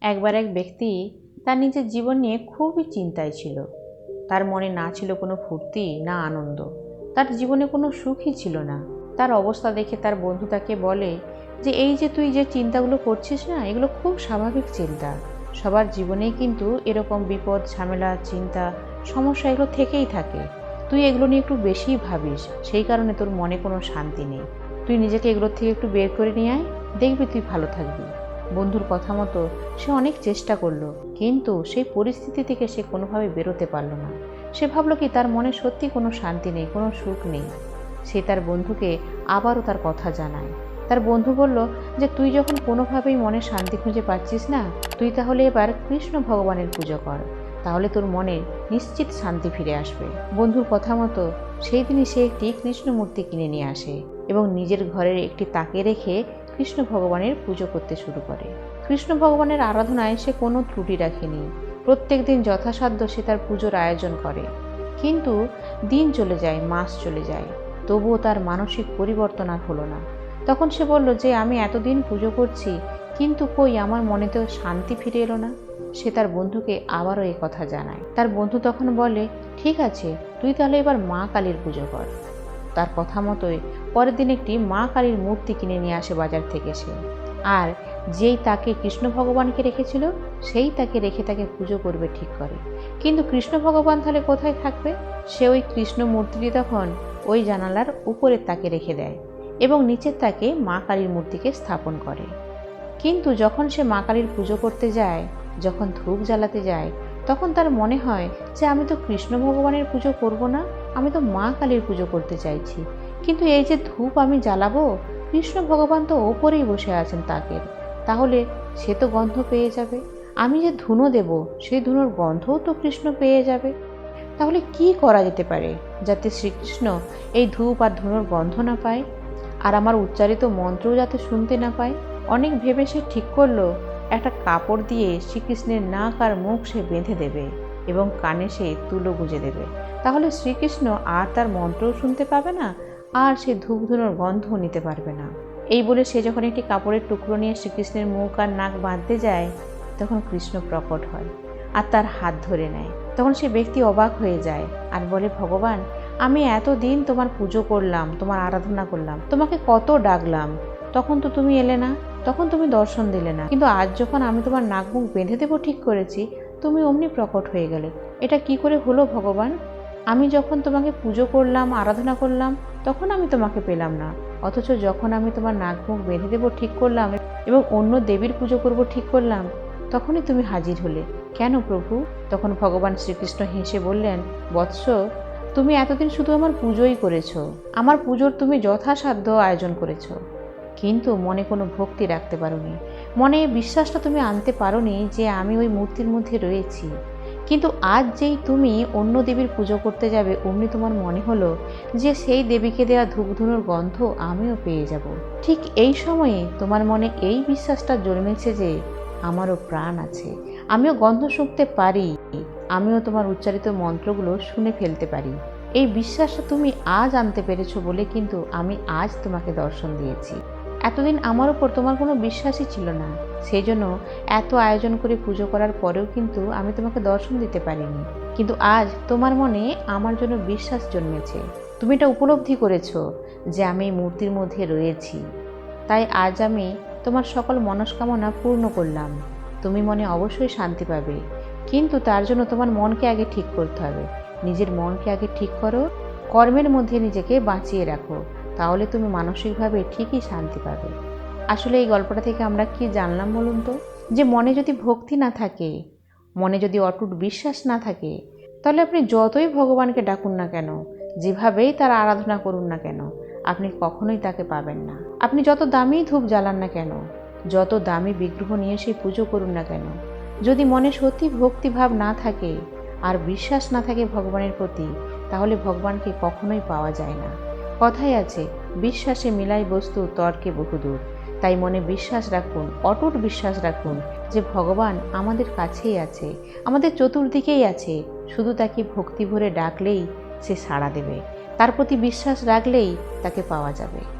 একবার এক ব্যক্তি তার নিজের জীবন নিয়ে খুবই চিন্তায় ছিল। তার মনে না ছিল কোনো ফুর্তি, না আনন্দ। তার জীবনে কোনো সুখই ছিল না। তার অবস্থা দেখে তার বন্ধু তাকে বলে যে, এই যে তুই যে চিন্তাগুলো করছিস না, এগুলো খুব স্বাভাবিক চিন্তা। সবার জীবনেই কিন্তু এরকম বিপদ, ঝামেলা, চিন্তা, সমস্যা এগুলো থেকেই থাকে। তুই এগুলো নিয়ে একটু বেশিই ভাবিস। সেই কারণে তোর মনে কোনো শান্তি নেই। তুই নিজেকে এগুলোর থেকে একটু বের করে নিয়ে আয়। দেখবি তুই ভালো থাকবি। বন্ধুর কথা মতো সে অনেক চেষ্টা করল, কিন্তু সেই পরিস্থিতি থেকে সে কোনোভাবে বেরোতে পারল না। সে ভাবলো কি তার মনে সত্যি কোনো শান্তি নেই, কোনো সুখ নেই। সে তার বন্ধুকে আবারও তার কথা জানায়। তার বন্ধু বলল যে, তুই যখন কোনোভাবেই মনে শান্তি খুঁজে পাচ্ছিস না, তুই তাহলে এবার কৃষ্ণ ভগবানের পুজো কর। তাহলে তোর মনে নিশ্চিত শান্তি ফিরে আসবে। বন্ধুর কথা মতো সেই দিনই সে একটি কৃষ্ণ মূর্তি কিনে নিয়ে আসে এবং নিজের ঘরের একটি তাকে রেখে কৃষ্ণ ভগবানের পুজো করতে শুরু করে। কৃষ্ণ ভগবানের আরাধনায় সে কোনো ত্রুটি রাখেনি। প্রত্যেক দিন যথাসাধ্য সে তার পুজোর আয়োজন করে। কিন্তু দিন চলে যায়, মাস চলে যায়। তবুও তার মানসিক পরিবর্তন আর হলো না। তখন সে বলল যে, আমি এতদিন পুজো করছি, কিন্তু কই আমার মনে তো শান্তি ফিরে এলো না? সে তার বন্ধুকে আবারও এই কথা জানায়। তার বন্ধু তখন বলে, ঠিক আছে, তুই তাহলে এবার মা কালীর পুজো কর। তার কথা মতোই পরের দিন একটি মা কালীর মূর্তি কিনে নিয়ে আসে বাজার থেকে সে আর যেই তাকে কৃষ্ণ ভগবানকে রেখেছিল, সেই তাকে রেখে তাকে পুজো করবে ঠিক করে। কিন্তু কৃষ্ণ ভগবান তাহলে কোথায় থাকবে? সে ওই কৃষ্ণ মূর্তিটি তখন ওই জানালার উপরের তাকে রেখে দেয় এবং নিচের তাকে মা কালীর মূর্তিকে স্থাপন করে। কিন্তু যখন সে মা কালীর পুজো করতে যায়, যখন ধূপ জ্বালাতে যায় তখন তার মনে হয় যে আমি তো কৃষ্ণ ভগবানের পুজো করব না, আমি তো মা কালীর পুজো করতে চাইছি। কিন্তু এই যে ধূপ আমি জ্বালাবো, কৃষ্ণ ভগবান তো ওপরেই বসে আছেন তাকের তাহলে সে তো গন্ধ পেয়ে যাবে। আমি যে ধুনো দেব, সেই ধুনোর গন্ধও তো কৃষ্ণ পেয়ে যাবে। তাহলে কি করা যেতে পারে যাতে শ্রীকৃষ্ণ এই ধূপ আর ধুনোর গন্ধ না পায়? আর আমার উচ্চারিত মন্ত্রও যাতে শুনতে না পায়? অনেক ভেবে সে ঠিক করল একটা কাপড় দিয়ে শ্রীকৃষ্ণের নাক আর মুখ সে বেঁধে দেবে এবং কানে সে তুলো গুঁজে দেবে। তাহলে শ্রীকৃষ্ণ আর তার মন্ত্রও শুনতে পাবে না, আর সে ধূপ ধুনোর গন্ধও নিতে পারবে না। এই বলে সে যখন একটি কাপড়ের টুকরো নিয়ে শ্রীকৃষ্ণের মুখ আর নাক বাঁধতে যায়, তখন কৃষ্ণ প্রকট হয় আর তার হাত ধরে নেয়। তখন সে ব্যক্তি অবাক হয়ে যায় আর বলে, ভগবান, আমি এতদিন তোমার পুজো করলাম, তোমার আরাধনা করলাম, তোমাকে কত ডাকলাম, তখন তো তুমি এলে না? তখন তুমি দর্শন দিলে না। কিন্তু আজ যখন আমি তোমার নাক মুখ বেঁধে দেবো ঠিক করেছি, তুমি অমনি প্রকট হয়ে গেলে। এটা কি করে হলো ভগবান? আমি যখন তোমাকে পুজো করলাম, আরাধনা করলাম, তখন আমি তোমাকে পেলাম না। অথচ যখন আমি তোমার নাক মুখ বেঁধে দেবো ঠিক করলাম এবং অন্য দেবীর পুজো করব ঠিক করলাম, তখনই তুমি হাজির হলে। কেন প্রভু? তখন ভগবান শ্রীকৃষ্ণ হেসে বললেন, বৎস, তুমি এতদিন শুধু আমার পুজোই করেছ। আমার পুজোর তুমি যথাসাধ্য আয়োজন করেছ। কিন্তু মনে কোনো ভক্তি রাখতে পারোনি। মনে বিশ্বাসটা তুমি আনতে পারোনি যে আমি ওই মূর্তির মধ্যে রয়েছি। কিন্তু আজ যেই তুমি অন্য দেবীর পুজো করতে যাবে, অমনি তোমার মনে হলো যে সেই দেবীকে দেওয়া ধূপধুনোর গন্ধ আমিও পেয়ে যাব। ঠিক এই সময়ে তোমার মনে এই বিশ্বাসটা জন্মেছে যে আমারও প্রাণ আছে। আমিও গন্ধ শুঁকতে পারি, আমিও তোমার উচ্চারিত মন্ত্রগুলো শুনে ফেলতে পারি। এই বিশ্বাসটা তুমি আজ আনতে পেরেছ বলে কিন্তু আমি আজ তোমাকে দর্শন দিয়েছি। এতদিন আমার উপর তোমার কোনো বিশ্বাসই ছিল না। সেই জন্য এত আয়োজন করে পুজো করার পরেও কিন্তু আমি তোমাকে দর্শন দিতে পারিনি। কিন্তু আজ তোমার মনে আমার জন্য বিশ্বাস জন্মেছে। তুমি এটা উপলব্ধি করেছ যে আমি মূর্তির মধ্যে রয়েছি। তাই আজ আমি তোমার সকল মনস্কামনা পূর্ণ করলাম। তুমি মনে অবশ্যই শান্তি পাবে। কিন্তু তার জন্য তোমার মনকে আগে ঠিক করতে হবে। নিজের মনকে আগে ঠিক করো। কর্মের মধ্যে নিজেকে বাঁচিয়ে রাখো। তাহলে তুমি মানসিকভাবে ঠিকই শান্তি পাবে। আসলে এই গল্পটা থেকে আমরা কি জানলাম বলুন তো? যে মনে যদি ভক্তি না থাকে, মনে যদি অটুট বিশ্বাস না থাকে, তাহলে আপনি যতই ভগবানকে ডাকুন না কেন, যেভাবেই তার আরাধনা করুন না কেন, আপনি কখনোই তাকে পাবেন না। আপনি যত দামি ধূপ জ্বালান না কেন, যত দামি বিগ্রহ নিয়ে সেই পুজো করুন না কেন, যদি মনে সত্যি ভক্তিভাব না থাকে আর বিশ্বাস না থাকে ভগবানের প্রতি, তাহলে ভগবানকে কখনোই পাওয়া যায় না। কথাই আছে, বিশ্বাসে মিলাই বস্তু তর্কে বহুদূর। তাই মনে বিশ্বাস রাখুন, অটুট বিশ্বাস রাখুন যে ভগবান আমাদের কাছেই আছে, আমাদের চতুর্দিকেই আছে। শুধু তাকে ভক্তি ভরে ডাকলেই সে সাড়া দেবে। তার প্রতি বিশ্বাস রাখলেই তাকে পাওয়া যাবে।